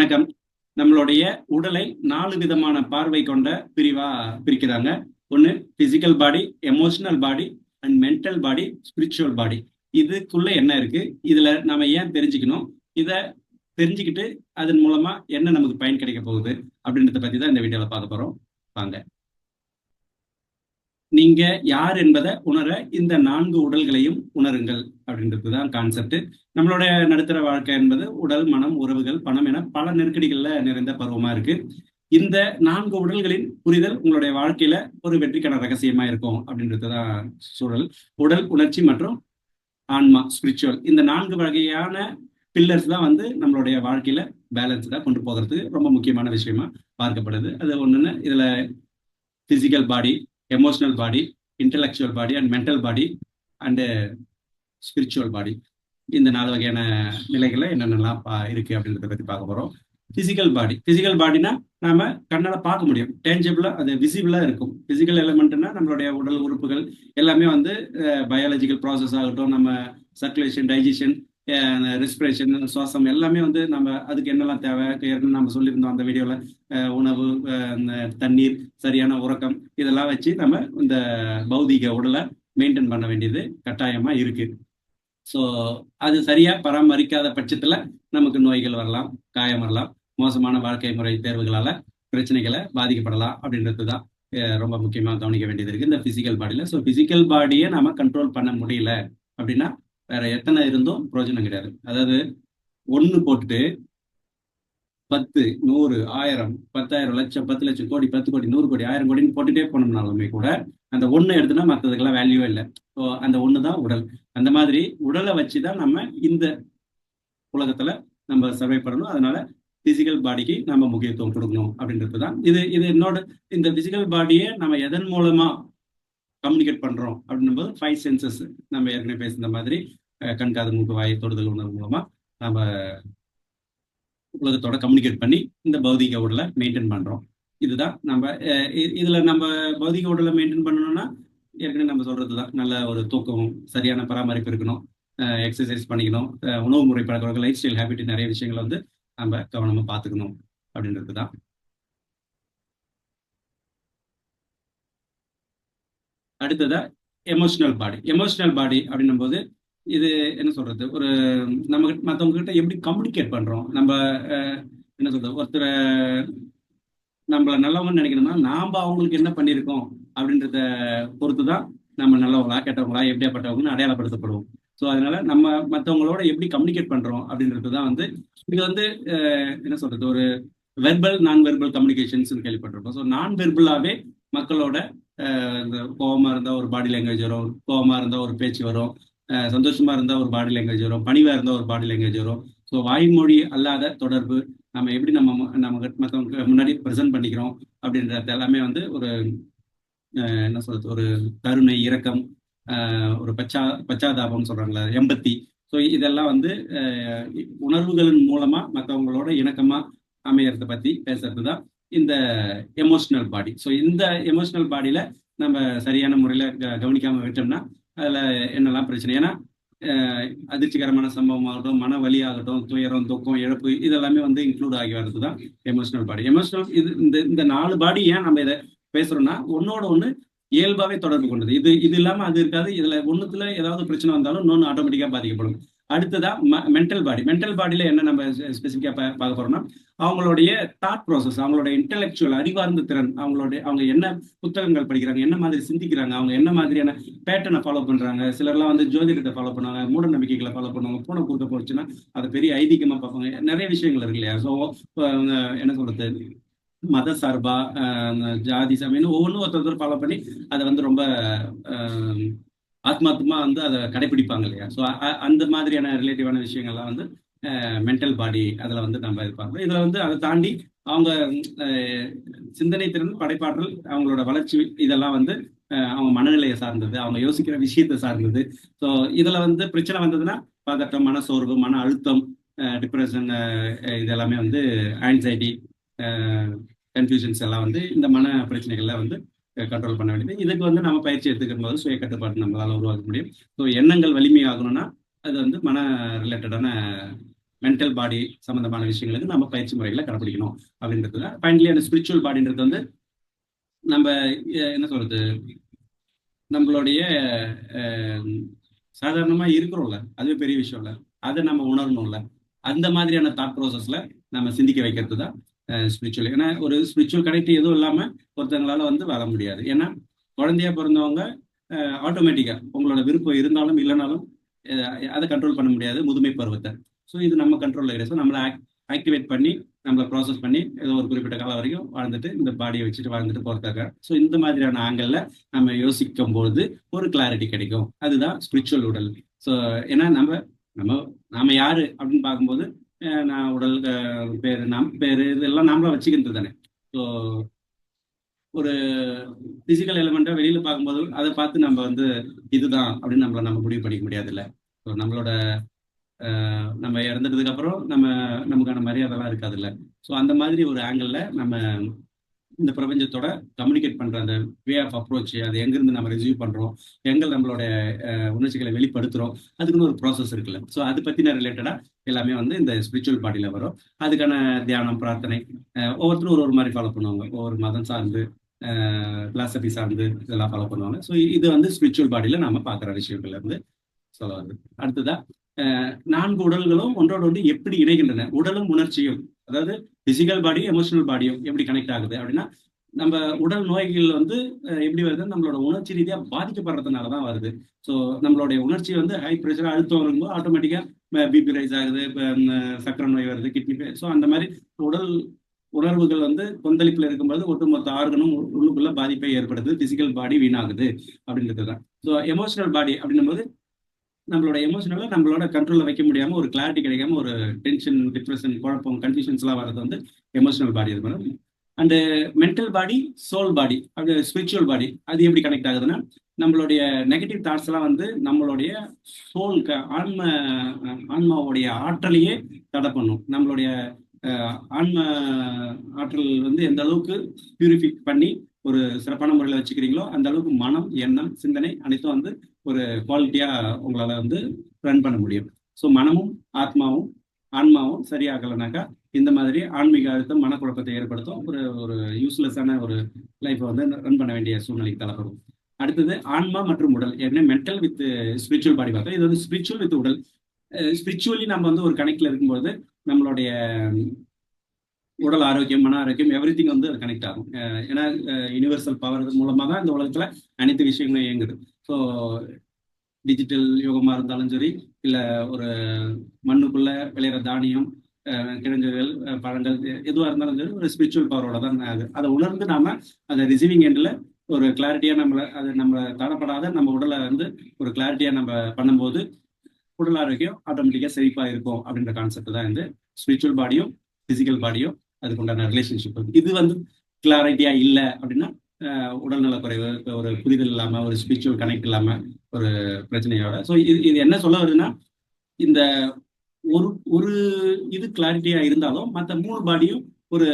வணக்கம். நம்மளுடைய உடலை நாலு விதமான பார்வை கொண்ட பிரிவா பிரிக்கிறாங்க. ஒன்று physical body emotional body and mental body spiritual body இதுக்குள்ள என்ன இருக்கு? இதுல நாம ஏன் தெரிஞ்சுக்கணும்? இதை தெரிஞ்சுக்கிட்டு அதன் மூலமா என்ன நமக்கு பயன் கிடைக்க போகுது? அப்படின்றத பத்தி தான் இந்த வீடியோல பார்க்க போறோம். வாங்க. நீங்க யார் என்பதை உணர இந்த நான்கு உடல்களையும் உணருங்கள் அப்படின்றது தான் கான்செப்ட் நம்மளோட நடுத்தர வாழ்க்கை என்பது உடல் மனம் உறவுகள் பணம் என பல நெருக்கடிகள்ல நிறைந்த பருவமா இருக்கு. இந்த நான்கு உடல்களின் புரிதல் உங்களுடைய வாழ்க்கையில ஒரு வெற்றிக்கான ரகசியமா இருக்கும் அப்படின்றது தான் சூழல். உடல் உணர்ச்சி மற்றும் ஆன்மா ஸ்பிரிச்சுவல் இந்த நான்கு வகையான பில்லர்ஸ் தான் வந்து நம்மளுடைய வாழ்க்கையில பேலன்ஸ்டா கொண்டு போகிறதுக்கு ரொம்ப முக்கியமான விஷயமா பார்க்கப்படுது. அது ஒண்ணுன்னு இதுல physical body emotional body intellectual body and mental body and spiritual body இந்த நாலு வகையான நிலைகளை என்னென்னலாம் பா இருக்குது அப்படின்றத பற்றி பார்க்க போகிறோம் ஃபிசிக்கல் பாடி ஃபிசிக்கல் பாடினா நாம கண்ணால் பார்க்க முடியும். டேஞ்சபிளாக அது விசிபிளாக இருக்கும். ஃபிசிக்கல் எலமெண்ட்னா நம்மளுடைய உடல் உறுப்புகள் எல்லாமே வந்து பயாலஜிக்கல் ப்ராசஸ் ஆகட்டும் நம்ம சர்க்குலேஷன் டைஜஷன் ரெஸ்பிரேஷன் சுவாசம் எல்லாமே வந்து நம்ம அதுக்கு என்னெல்லாம் தேவை? ஏற்கனவே நம்ம சொல்லியிருந்தோம் அந்த வீடியோவில் உணவு தண்ணீர் சரியான உறக்கம் இதெல்லாம் வச்சு நம்ம இந்த பௌதிக உடலை மெயின்டைன் பண்ண வேண்டியது கட்டாயமா இருக்கு. ஸோ அது சரியா பராமரிக்காத பட்சத்துல நமக்கு நோய்கள் வரலாம் காயம் வரலாம் மோசமான வாழ்க்கை முறை தேர்வுகளால பிரச்சனைகளை பாதிக்கப்படலாம் அப்படின்றது தான் ரொம்ப முக்கியமாக கவனிக்க வேண்டியது இருக்கு இந்த பிசிக்கல் பாடியில ஸோ பிசிக்கல் பாடியை நம்ம கண்ட்ரோல் பண்ண முடியல அப்படின்னா வேற எத்தனை இருந்தும்? பிரயோஜனம் கிடையாது. அதாவது ஒன்று போட்டுட்டு பத்து நூறு ஆயிரம் பத்தாயிரம் லட்சம் பத்து லட்சம் கோடி பத்து கோடி நூறு கோடி ஆயிரம் கோடின்னு போட்டுட்டே போனோம்னாலுமே கூட அந்த ஒன்று எடுத்துனா மற்றதுக்கெல்லாம் வேல்யூவே இல்லை. ஸோ அந்த ஒன்று தான் உடல். அந்த மாதிரி உடலை வச்சு தான் நம்ம இந்த உலகத்தில் நம்ம சர்வை பண்ணணும். அதனால பிசிக்கல் பாடிக்கு நம்ம முக்கியத்துவம் கொடுக்கணும் அப்படின்றது தான் இது இது என்னோட இந்த பிசிக்கல் பாடியை நம்ம எதன் மூலமா கம்யூனிகேட் பண்றோம் அப்படின்னும் போது ஃபைவ் சென்சஸ் நம்ம ஏற்கனவே பேசுன மாதிரி கண்காது மூக்கு வாய் தொடுதல் உணர்வு மூலமா நம்ம உலகத்தோட கம்யூனிகேட் பண்ணி இந்த பௌதிக உடலை மெயின்டைன் பண்றோம். இதுதான் நம்ம இதுல நம்ம பௌதிக உடலை மெயின்டைன் பண்ணணும்னா ஏற்கனவே நம்ம சொல்றது தான் நல்ல ஒரு தூக்கம் சரியான பராமரிப்பு இருக்கணும் எக்ஸசைஸ் பண்ணிக்கணும் உணவு முறை பழக்க லைஃப் ஸ்டைல் ஹேபிட் நிறைய விஷயங்களை வந்து நம்ம கவனமா பார்த்துக்கணும் அப்படின்றது தான். அடுத்ததா எமோஷனல் பாடி எமோஷனல் பாடி அப்படின்னும் போது இது என்ன சொல்றது? ஒரு நம்ம மற்றவங்க கிட்ட எப்படி கம்யூனிகேட் பண்றோம்? நம்ம என்ன சொல்றது? ஒருத்தரை நம்மள நல்லவங்கன்னு நினைக்கணும்னா நாம அவங்களுக்கு என்ன பண்ணியிருக்கோம் அப்படின்றத பொறுத்து தான் நம்ம நல்லவங்களா கெட்டவங்களா எப்படியாப்பட்டவங்கன்னு அடையாளப்படுத்தப்படுவோம். ஸோ அதனால நம்ம மற்றவங்களோட எப்படி கம்யூனிகேட் பண்றோம் அப்படின்றது தான் வந்து இது வந்து என்ன சொல்றது? ஒரு வெர்பல் நான் வெர்பல் கம்யூனிகேஷன்ஸ் கேள்விப்பட்டிருப்போம். ஸோ நான் வெர்பலாவே மக்களோட இந்த கோபமா இருந்தா ஒரு பாடி லாங்குவேஜ் வரும் கோபமா இருந்தா ஒரு பேச்சு வரும் சந்தோஷமா இருந்தா ஒரு பாடி லாங்குவேஜ் வரும் பணிவா இருந்தா ஒரு பாடி லாங்குவேஜ் வரும். ஸோ வாய்மொழி அல்லாத தொடர்பு நம்ம எப்படி நம்ம நம்ம மற்றவங்க முன்னாடி ப்ரெசென்ட் பண்ணிக்கிறோம் அப்படின்றது எல்லாமே வந்து ஒரு என்ன சொல்றது ஒரு கருணை இரக்கம் ஒரு பச்சா பச்சாதாபம் சொல்றாங்களா எம்பத்தி ஸோ இதெல்லாம் வந்து உணர்வுகளின் மூலமா மற்றவங்களோட இணக்கமா அமையறத பத்தி பேசுறது தான் இந்த எமோஷனல் பாடி ஸோ இந்த எமோஷனல் பாடியில நம்ம சரியான முறையில கவனிக்காம விட்டோம்னா அதில் என்னெல்லாம் பிரச்சனை? ஏன்னா அதிர்ச்சிகரமான சம்பவம் ஆகட்டும் மன வலி ஆகட்டும் துயரம் துக்கம் இழப்பு இதெல்லாமே வந்து இன்க்ளூட் ஆகி வர்றது தான் எமோஷனல் பாடி எமோஷனல் இது இந்த இந்த நாலு பாடி ஏன் நம்ம இதை பேசுறோம்னா ஒன்னோட ஒன்று இயல்பாகவே தொடர்பு கொண்டது. இது இது இல்லாமல் அது இருக்காது. இதில் ஒன்றுத்தில் ஏதாவது பிரச்சனை வந்தாலும் இன்னொன்று ஆட்டோமேட்டிக்காக பாதிக்கப்படும். அடுத்ததா மென்டல் பாடி மென்டல் பாடியில என்ன நம்ம ஸ்பெசிஃபிக்கா பார்க்க போறோம்னா அவங்களுடைய தாட் ப்ராசஸ் அவங்களுடைய இன்டெலெக்சுவல் அறிவார்ந்த திறன் அவங்களுடைய அவங்க என்ன புத்தகங்கள் படிக்கிறாங்க என்ன மாதிரி சிந்திக்கிறாங்க அவங்க என்ன மாதிரியான பேட்டர்னை ஃபாலோ பண்றாங்க சிலர்லாம் வந்து ஜோதிடத்தை ஃபாலோ பண்ணுவாங்க மூட நம்பிக்கைகளை ஃபாலோ பண்ணுவாங்க பூனை கூட்ட போச்சுன்னா அதை பெரிய ஐதீகமா பார்ப்பாங்க. நிறைய விஷயங்கள் இருக்கு இல்லையா? ஸோ என்ன சொல்றது? மத சார்பா ஜாதி சமயம் ஒவ்வொன்றும் ஒருத்தர் ஃபாலோ பண்ணி அதை வந்து ரொம்ப ஆத்மாத்மா வந்து அதை கடைபிடிப்பாங்க இல்லையா? ஸோ அந்த மாதிரியான ரிலேட்டிவான விஷயங்கள்லாம் வந்து மென்டல் பாடி அதில் வந்து நம்ம இது பார்க்கணும் இதில் வந்து அதை தாண்டி அவங்க சிந்தனை திறன் படைப்பாற்றல் அவங்களோட வளர்ச்சி இதெல்லாம் வந்து அவங்க மனநிலையை சார்ந்தது அவங்க யோசிக்கிற விஷயத்தை சார்ந்தது. ஸோ இதில் வந்து பிரச்சனை வந்ததுன்னா பதட்டம் மனசோர்வு மன அழுத்தம் டிப்ரெஷன் இது எல்லாமே வந்து ஆன்சைட்டி கன்ஃபியூஷன்ஸ் எல்லாம் வந்து இந்த மன பிரச்சனைகள்லாம் வந்து கண்ட்ரோல் பண்ண வேண்டியது. இதுக்கு வந்து நம்ம பயிற்சி எடுத்துக்கும் போது சுய கட்டுப்பாடு நம்மளால உருவாக்க முடியும். ஸோ எண்ணங்கள் வலிமையாகணும்னா அது வந்து மன ரிலேட்டடான மென்டல் பாடி சம்பந்தமான விஷயங்களுக்கு நம்ம பயிற்சி முறைகளை கடைபிடிக்கணும் அப்படின்றது ஃபைனலி அந்த ஸ்பிரிச்சுவல் பாடின்றது வந்து நம்ம என்ன சொல்றது? நம்மளுடைய சாதாரணமாக சாதாரணமா இருக்கிறோம்ல அதுவே பெரிய விஷயம் இல்ல அதை நம்ம உணரணும்ல. அந்த மாதிரியான தாட் ப்ராசஸ்ல நம்ம சிந்திக்க வைக்கிறது தான் ஸ்பிரிச்சுவல் ஏன்னா ஒரு ஸ்பிரிச்சுவல் கனெக்ட் எதுவும் இல்லாமல் ஒருத்தங்களால வந்து வாழ முடியாது. ஏன்னா குழந்தையா பிறந்தவங்க ஆட்டோமேட்டிக்காக உங்களோட விருப்பம் இருந்தாலும் இல்லைனாலும் அதை கண்ட்ரோல் பண்ண முடியாது. முதுமை பருவத்தை. ஸோ இது நம்ம கண்ட்ரோலில் கிடையாது. ஸோ நம்மளை ஆக்டிவேட் பண்ணி நம்மளை ப்ராசஸ் பண்ணி ஏதோ ஒரு குறிப்பிட்ட காலம் வரைக்கும் வாழ்ந்துட்டு இந்த பாடியை வச்சுட்டு வாழ்ந்துட்டு போறதுக்காக. ஸோ இந்த மாதிரியான ஆங்கிளில் நம்ம யோசிக்கும் பொழுது ஒரு கிளாரிட்டி கிடைக்கும். அதுதான் ஸ்பிரிச்சுவல் உடல். ஸோ ஏன்னா நம்ம நம்ம நாம யாரு அப்படின்னு பார்க்கும்போது நான் உடல் பேர் நம் பேர் இதெல்லாம் நாமளா வச்சுக்கிறது தானே. ஸோ ஒரு பிசிக்கல் எலிமெண்ட்டை வெளியில பார்க்கும்போது அதை பார்த்து நம்ம வந்து இதுதான் அப்படின்னு நம்மளை நம்ம முடிவு பண்ணிக்க முடியாதுல்ல. ஸோ நம்மளோட நம்ம இறந்துட்டதுக்கு அப்புறம் நம்ம நமக்கான மரியாதைலாம் இருக்காதுல்ல. ஸோ அந்த மாதிரி ஒரு ஆங்கிளில் நம்ம இந்த பிரபஞ்சத்தோட கம்யூனிகேட் பண்ற அந்த வே ஆஃப் அப்ரோச் அது எங்கிருந்து நம்ம ரிசீவ் பண்றோம் எங்க நம்மளோட உணர்ச்சிகளை வெளிப்படுத்துறோம் அதுக்குன்னு ஒரு ப்ராசஸ் இருக்குல்ல. ஸோ அது பத்தின ரிலேட்டடா எல்லாமே வந்து இந்த ஸ்பிரிச்சுவல் பாடியில வரும். அதுக்கான தியானம் பிரார்த்தனை ஒவ்வொருத்தரும் ஒரு ஒரு மாதிரி ஃபாலோ பண்ணுவாங்க. ஒவ்வொரு மதம் சார்ந்து பிலாசபி சார்ந்து இதெல்லாம் ஃபாலோ பண்ணுவாங்க. ஸோ இது வந்து ஸ்பிரிச்சுவல் பாடியில நாம பார்க்குற விஷயங்கள்ல இருந்து சொல்ல வருது அடுத்ததா நான்கு உடல்களும் ஒன்றோடு ஒன்று எப்படி இணைகின்றன? உடலும் உணர்ச்சியும் அதாவது பிசிக்கல் பாடியும் எமோஷனல் பாடியும் எப்படி கனெக்ட் ஆகுது அப்படின்னா நம்ம உடல் நோய்கள் வந்து எப்படி வருது நம்மளோட உணர்ச்சி ரீதியாக பாதிக்கப்படுறதுனால தான் வருது. ஸோ நம்மளுடைய உணர்ச்சி வந்து ஹை ப்ரெஷர் அழுத்தம் வரும்போது ஆட்டோமேட்டிக்காக பிபி ரைஸ் ஆகுது இப்போ சக்கரை நோய் வருது கிட்னி ஸோ அந்த மாதிரி உடல் உணர்வுகள் வந்து கொந்தளிப்பில் இருக்கும்போது ஒட்டுமொத்த ஆர்கனும் உள்ளுக்குள்ள பாதிப்பை ஏற்படுது பிசிக்கல் பாடி வீணாகுது அப்படின்றது தான் ஸோ எமோஷனல் பாடி அப்படின்னும் போது நம்மளோட எமோஷனலை நம்மளோட கண்ட்ரோலில் வைக்க முடியாமல் ஒரு கிளாரிட்டி கிடைக்காம ஒரு டென்ஷன் டிப்ரெஷன் குழப்பம் கன்ஃபியூஷன்ஸ்லாம் வர்றது வந்து எமோஷனல் பாடி அது madam and mental body soul body அது ஸ்பிரிச்சுவல் பாடி அது எப்படி கனெக்ட் ஆகுதுன்னா நம்மளுடைய நெகட்டிவ் தாட்ஸ் எல்லாம் வந்து நம்மளுடைய சோல் ஆன்ம ஆன்மாவுடைய ஆற்றலையே தடை பண்ணும். நம்மளுடைய ஆன்ம ஆற்றல் வந்து எந்த அளவுக்கு பியூரிஃபை பண்ணி ஒரு சிறப்பான முறையில் வச்சுக்கிறீங்களோ அந்த அளவுக்கு மனம் எண்ணம் சிந்தனை அனைத்தும் வந்து ஒரு குவாலிட்டியா உங்களால வந்து ரன் பண்ண முடியும். ஸோ மனமும் ஆத்மாவும் ஆன்மாவும் சரியாகலைனாக்கா இந்த மாதிரி ஆன்மீக அழுத்தம் மனக்குழப்பத்தை ஏற்படுத்தும் ஒரு ஒரு யூஸ்லெஸ்ஸான ஒரு லைஃப்பை வந்து ரன் பண்ண வேண்டிய சூழ்நிலைக்கு தள்ளப்படும் அடுத்தது ஆன்மா மற்றும் உடல். ஏற்கனவே மென்டல் வித் ஸ்பிரிச்சுவல் பாடி பார்த்தோம். இது வந்து ஸ்பிரிச்சுவல் வித் உடல். ஸ்பிரிச்சுவலி நம்ம வந்து ஒரு கணக்கில் இருக்கும்போது நம்மளுடைய உடல் ஆரோக்கியம் மன ஆரோக்கியம் எவ்ரி திங் வந்து அது கனெக்ட் ஆகும். ஏன்னா யூனிவர்சல் பவர் மூலமா தான் இந்த உலகத்துல அனைத்து விஷயங்களும் இயங்குது. ஸோ டிஜிட்டல் யோகமா இருந்தாலும் சரி இல்ல ஒரு மண்ணுக்குள்ள விளையிற தானியம் அஹ் கிழங்குகள் பழங்கள் எதுவாக எதுவா இருந்தாலும் சரி ஒரு ஸ்பிரிச்சுவல் பவரோட தான் அது அதை உணர்ந்து நாம அதை ரிசீவிங் எண்டில் ஒரு கிளாரிட்டியா நம்மள அது நம்ம தடப்படாத நம்ம உடலை வந்து ஒரு கிளாரிட்டியா நம்ம பண்ணும்போது உடல் ஆரோக்கியம் ஆட்டோமேட்டிக்கா செழிப்பா இருக்கும் அப்படின்ற கான்செப்ட் தான் வந்து ஸ்பிரிச்சுவல் பாடியும் பிசிக்கல் பாடியும் அதுக்குண்டான ரிலேஷன்ஷிப் இது வந்து கிளாரிட்டியா இல்லை அப்படின்னா அஹ், உடல்நல குறைவு ஒரு புரிதல் இல்லாம ஒரு ஸ்பிரிச்சுவல் கனெக்ட் இல்லாம ஒரு பிரச்சனையோட. ஸோ இது இது என்ன சொல்ல வருதுன்னா இந்த ஒரு ஒரு இது கிளாரிட்டியா இருந்தாலும் மற்ற மூணு பாடியும் ஒரு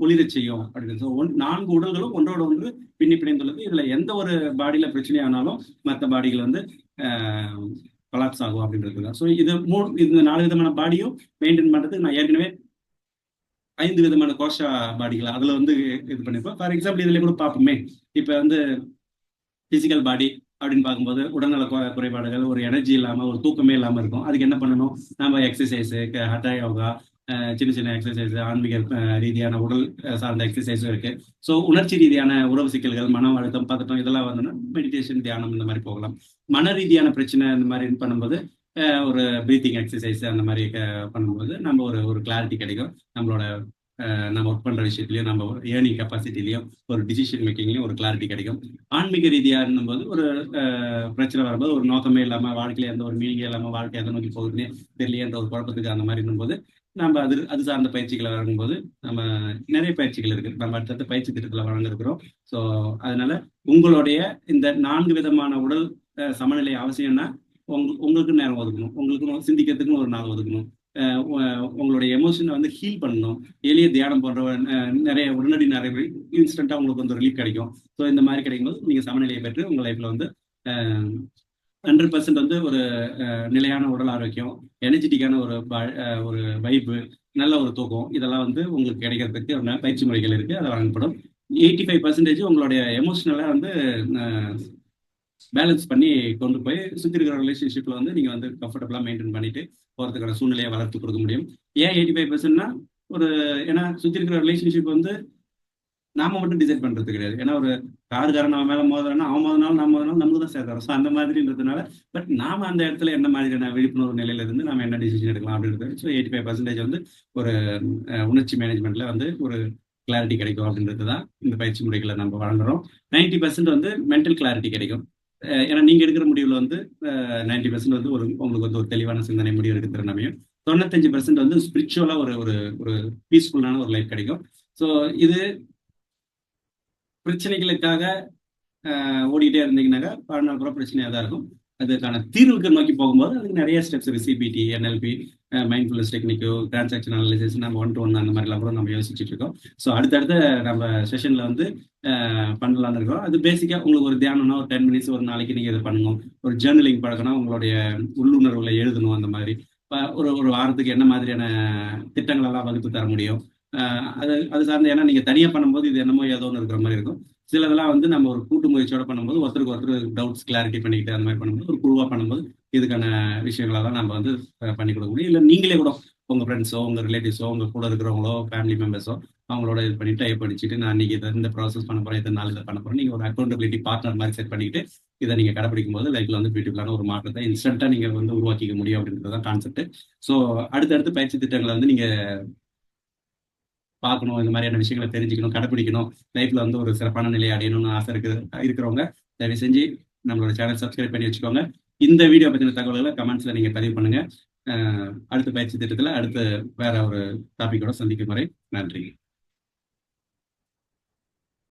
ஒளிரச் செய்யும் அப்படின்னு. ஸோ ஒன் நான்கு உடல்களும் ஒன்றோட ஒன்று பின்னி பிணைந்துள்ளது. இதுல எந்த ஒரு பாடியில பிரச்சனையானாலும் மற்ற பாடிகள் வந்து கொலாப்ஸ் ஆகும் அப்படின்றது ஸோ இது மூணு இந்த நாலு விதமான பாடியும் மெயின்டைன் பண்றதுக்கு நான் ஏற்கனவே ஐந்து விதமான கோஷா பாடிகள் அதுல வந்து இது பண்ணிருப்போம் ஃபார் எக்ஸாம்பிள் இதுல கூட பார்ப்போமே. இப்ப வந்து பிசிக்கல் பாடி அப்படின்னு பார்க்கும்போது உடல்நல குறை- குறைபாடுகள் ஒரு எனர்ஜி இல்லாம ஒரு தூக்கமே இல்லாம இருக்கும். அதுக்கு என்ன பண்ணணும்? நம்ம எக்ஸசைஸ் ஹட்டா யோகா சின்ன சின்ன எக்ஸசைஸ் ஆன்மீக ரீதியான உடல் சார்ந்த எக்ஸசைஸும் இருக்கு. ஸோ உணர்ச்சி ரீதியான உறவு சிக்கல்கள் மன அழுத்தம் பதட்டம் இதெல்லாம் வந்தோம்னா மெடிடேஷன் தியானம் இந்த மாதிரி போகலாம். மன ரீதியான பிரச்சனை இந்த மாதிரி இது பண்ணும்போது ஒரு ப்ரீத்திங் எக்ஸசைஸ் அந்த மாதிரி பண்ணும்போது நம்ம ஒரு ஒரு கிளாரிட்டி கிடைக்கும். நம்மளோட நம்ம ஒர்க் பண்ணுற விஷயத்துலையும் நம்ம ஏர்னிங் கெப்பாசிட்டிலையும் ஒரு டிசிஷன் மேக்கிங்லையும் ஒரு கிளாரிட்டி கிடைக்கும். ஆன்மீக ரீதியாக இருந்தும்போது ஒரு பிரச்சனை வரும்போது ஒரு நோக்கமே இல்லாமல் வாழ்க்கையில எந்த ஒரு மீனிங்கே இல்லாமல் வாழ்க்கை எதை நோக்கி போகுதுன்னே தெரியலையன்ற ஒரு குழப்பத்துக்கு அந்த மாதிரி இருக்கும்போது நம்ம அது அது சார்ந்த பயிற்சிகளை வழங்கும்போது நம்ம நிறைய பயிற்சிகள் இருக்கு. நம்ம அடுத்தடுத்த பயிற்சி திட்டத்தில் வழங்கிருக்கிறோம் ஸோ அதனால உங்களுடைய இந்த நான்கு விதமான உடல் சமநிலை அவசியம்னா உங்களுக்கு நேரம் ஒதுக்கணும். உங்களுக்கு சிந்திக்கிறதுக்குன்னு ஒரு நாள் ஒதுக்கணும். உங்களுடைய எமோஷனை வந்து ஹீல் பண்ணணும். எளிய தியானம் போன்ற நிறைய உடனடி நிறைய இன்ஸ்டண்ட்டாக உங்களுக்கு வந்து ரிலீஃப் கிடைக்கும். ஸோ இந்த மாதிரி கிடைக்கும்போது நீங்கள் சமநிலையை பெற்று உங்கள் லைஃப்பில் வந்து ஹண்ட்ரட் பர்சன்ட் வந்து ஒரு நிலையான உடல் ஆரோக்கியம் எனர்ஜெட்டிக்கான ஒரு ஒரு வைப்பு நல்ல ஒரு தூக்கம் இதெல்லாம் வந்து உங்களுக்கு கிடைக்கிறதுக்கு பயிற்சி முறைகள் இருக்குது அது வழங்கப்படும். எயிட்டி ஃபைவ் பர்சன்டேஜ் உங்களுடைய எமோஷனலாக வந்து பேலன்ஸ் பண்ணி கொண்டு போய் சுற்றி இருக்கிற ரிலேஷன்ஷிப்பில் வந்து நீங்கள் வந்து கம்ஃபர்டபுளாக மெயின்டைன் பண்ணிட்டு போகிறதுக்கான சூழ்நிலையை வளர்த்து கொடுக்க முடியும். ஏன் எயிட்டி ஃபைவ் பர்சன்ட்னா ஒரு ஏன்னா சுற்றி இருக்கிற ரிலேஷன்ஷிப் வந்து நாம மட்டும் டிசைட் பண்ணுறது கிடையாது. ஏன்னா ஒரு காருக்காரன் நம்ம மேலே மோதுறான்னா அவன் மோதினாலும் நம்ம மோதினாலும் நமக்கு தான் சேர்த்தாரு ஸோ அந்த மாதிரின்றதுனால பட் நாம அந்த இடத்துல என்ன மாதிரியான விழிப்புணர்வு நிலையில இருந்து நம்ம என்ன டிசிஷன் எடுக்கலாம் அப்படின்றது. ஸோ எயிட்டி ஃபைவ் பர்சன்டேஜ் வந்து ஒரு உணர்ச்சி மேனேஜ்மெண்ட்ல வந்து ஒரு கிளாரிட்டி கிடைக்கும் அப்படின்றது தான் இந்த பயிற்சி முறைகளை நம்ம வழங்குறோம். நைன்டி பர்சன்ட் வந்து மென்டல் கிளாரிட்டி கிடைக்கும். ஏன்னா நீங்க எடுக்கிற முடிவுல வந்து நைன்டி பர்சன்ட் வந்து ஒரு உங்களுக்கு வந்து ஒரு தெளிவான சிந்தனை முடிவு எடுக்கிற திறனமையும் தொண்ணூத்தஞ்சு பர்சன்ட் வந்து ஸ்பிரிச்சுவலா ஒரு ஒரு ஒரு பீஸ்ஃபுல்லான ஒரு லைஃப் கிடைக்கும். ஸோ இது பிரச்சனைகளுக்காக ஆஹ், இருந்தீங்கன்னாக்கா வாழ்நாள் பூரா பிரச்சனையாக தான் இருக்கும். அதுக்கான தீர்வுக்கு நோக்கி போகும்போது அதுக்கு நிறைய ஸ்டெப்ஸ் இருக்கு. CBT NLP mindfulness technique transaction analysis நம்ம ஒன் டு ஒன் அந்த மாதிரிலாம் கூட நம்ம யோசிச்சுட்டு இருக்கோம். ஸோ அடுத்தடுத்த நம்ம செஷனில் வந்து பண்ணலான்னு பண்ணலாம்னு இருக்கோம். அது பேசிக்காக உங்களுக்கு ஒரு தியானம்னா ஒரு டென் மினிட்ஸ் ஒரு நாளைக்கு நீங்கள் இதை பண்ணணும் ஒரு ஜேர்னலிங் பழக்கம்னா உங்களுடைய உள்ளுணர்வுல எழுதணும் அந்த மாதிரி. இப்போ ஒரு ஒரு வாரத்துக்கு என்ன மாதிரியான திட்டங்களெல்லாம் வகுத்து தர முடியும்? அது அது சார்ந்த ஏன்னா நீங்க தனியா பண்ணும்போது இது என்னமோ ஏதோ ஒன்று இருக்கிற மாதிரி இருக்கும். சிலதெல்லாம் வந்து நம்ம ஒரு கூட்டு முயற்சியோட பண்ணும்போது ஒருத்தருக்கு ஒருத்தர் டவுட்ஸ் கிளாரிட்டி பண்ணிக்கிட்டு அந்த மாதிரி பண்ணும்போது ஒரு குழுவா பண்ணும்போது இதுக்கான விஷயங்களை தான் நம்ம வந்து பண்ணி கொடுக்க முடியும். இல்லை நீங்களே கூட உங்க ஃப்ரெண்ட்ஸோ உங்க ரிலேட்டிவ்ஸோ உங்க கூட இருக்கிறவங்களோ ஃபேமிலி மெம்பர்ஸோ அவங்களோட இது பண்ணி டைப் படிச்சுட்டு நான் இன்னைக்கு இதை இந்த ப்ராசஸ் பண்ண போறேன் இத்தனை நாள் இதை பண்ண போறேன் நீங்க ஒரு அக்கௌண்டபிலிட்டி பார்ட்னர் மாதிரி செட் பண்ணிக்கிட்டு இதை நீங்க கடைப்பிடிக்கும் போது லைஃப்ல வந்து பியூட்டிஃபுல்லான ஒரு மாற்றத்தை இன்ஸ்டன்ட்டா நீங்க வந்து உருவாக்கிக்க முடியும் அப்படின்றது தான் கான்செப்ட் ஸோ அடுத்தடுத்து பயிற்சி திட்டங்களை வந்து நீங்க பார்க்கணும் இந்த மாதிரியான விஷயங்களை தெரிஞ்சுக்கணும் கடைப்பிடிக்கணும். லைஃப்ல வந்து ஒரு சிறப்பான நிலையை அடையணும்னு ஆசை இருக்கு இருக்கிறவங்க தயவு செஞ்சு நம்மளோட சேனல் சப்ஸ்கிரைப் பண்ணி வச்சுக்கோங்க. இந்த வீடியோ பற்றின தகவல்களை கமெண்ட்ஸ்ல நீங்க பதிவு பண்ணுங்க. அடுத்த பயிற்சி திட்டத்துல அடுத்த வேற ஒரு டாபிக்கோட சந்திக்கும் வரை நன்றி.